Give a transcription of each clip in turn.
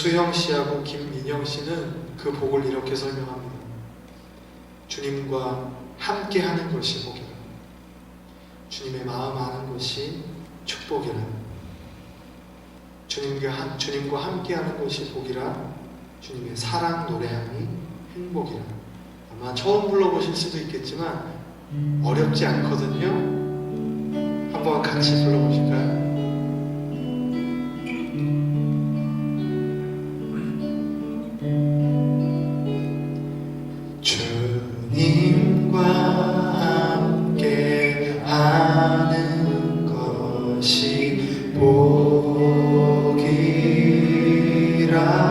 수형 씨하고 김민영 씨는 그 복을 이렇게 설명합니다. 주님과 함께 하는 것이 복이라. 주님의 마음 아는 것이 축복이라. 주님과 함께 하는 것이 복이라. 주님의 사랑 노래함이 행복이라. 아마 처음 불러보실 수도 있겠지만 어렵지 않거든요. 한번 같이 불러보실까요? 복이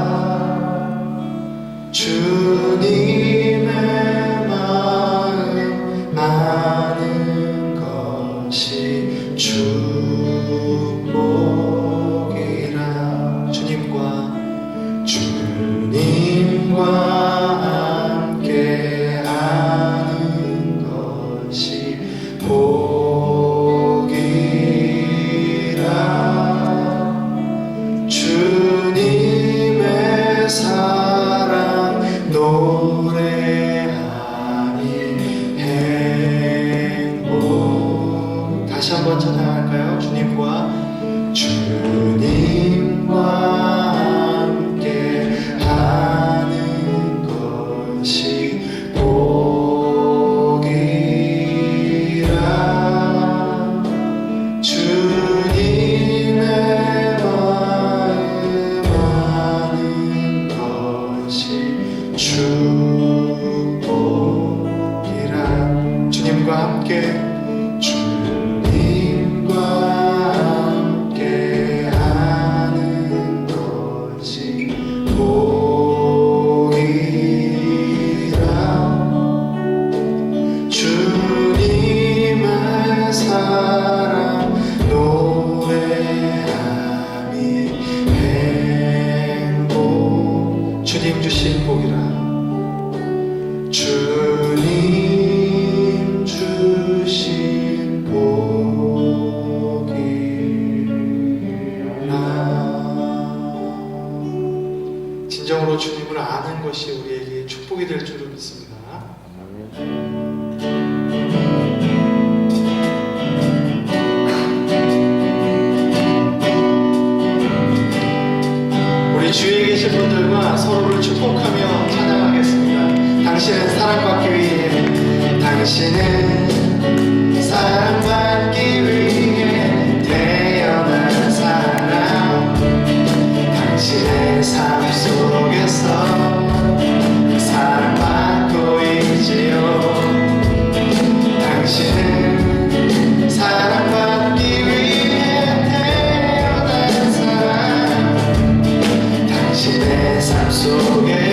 계신 분들과 서로를 축복하며 찬양하겠습니다. 당신은 사랑받기 위해 당신은 사랑받기 속에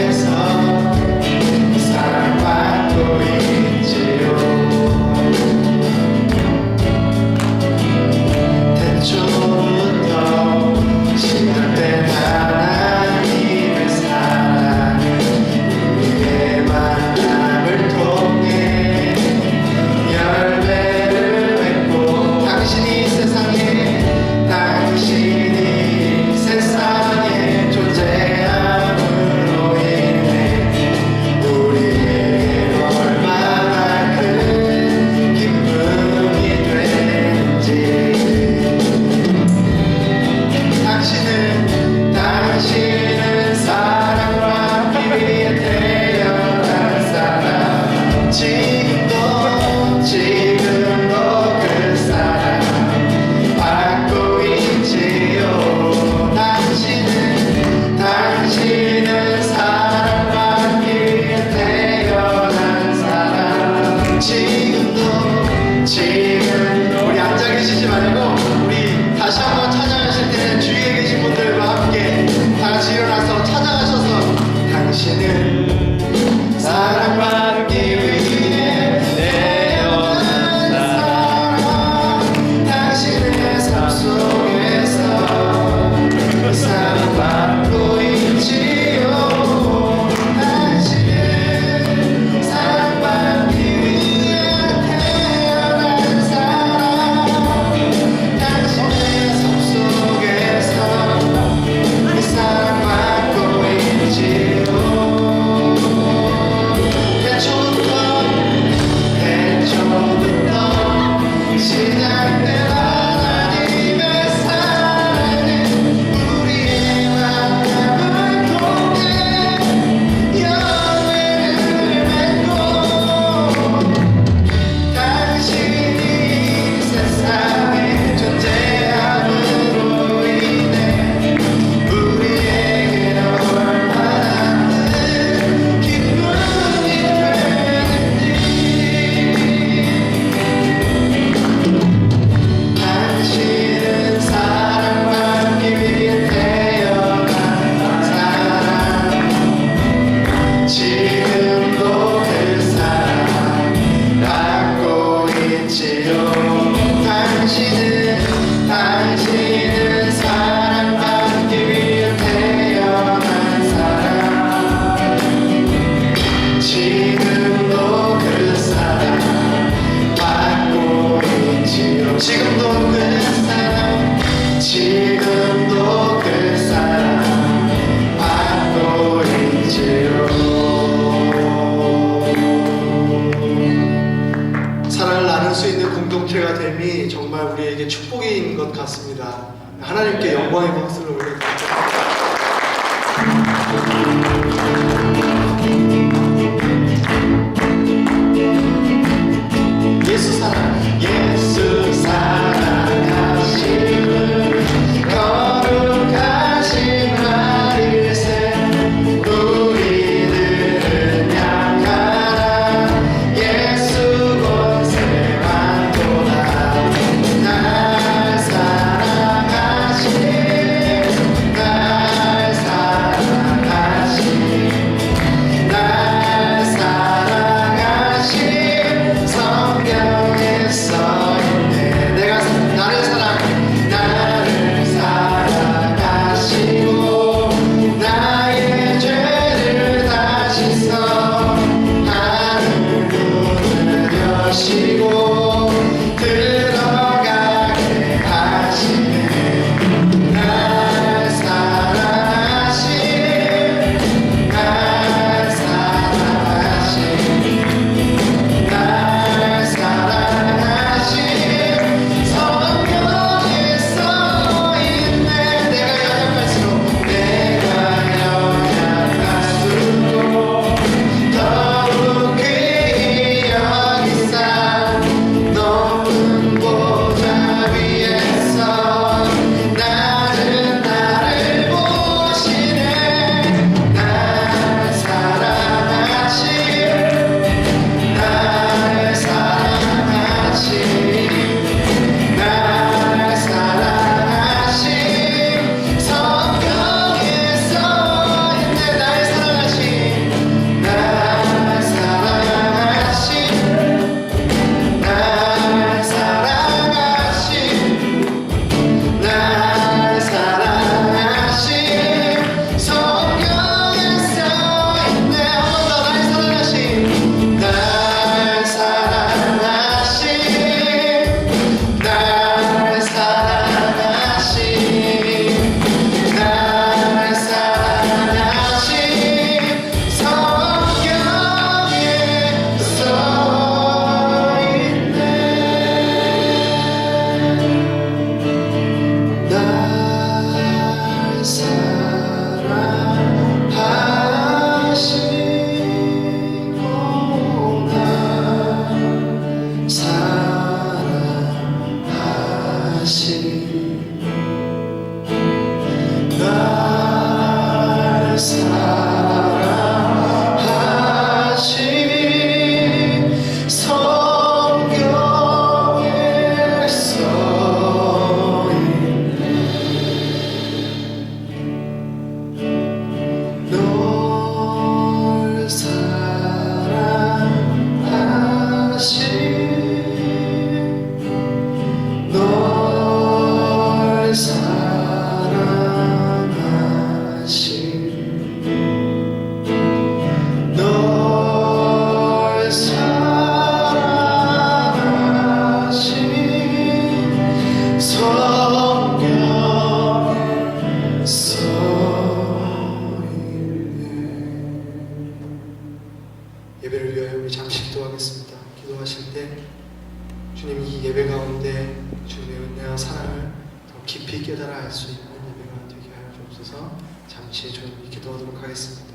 같습니다. 하나님께 영광이 같이 좀 기도하도록 하겠습니다.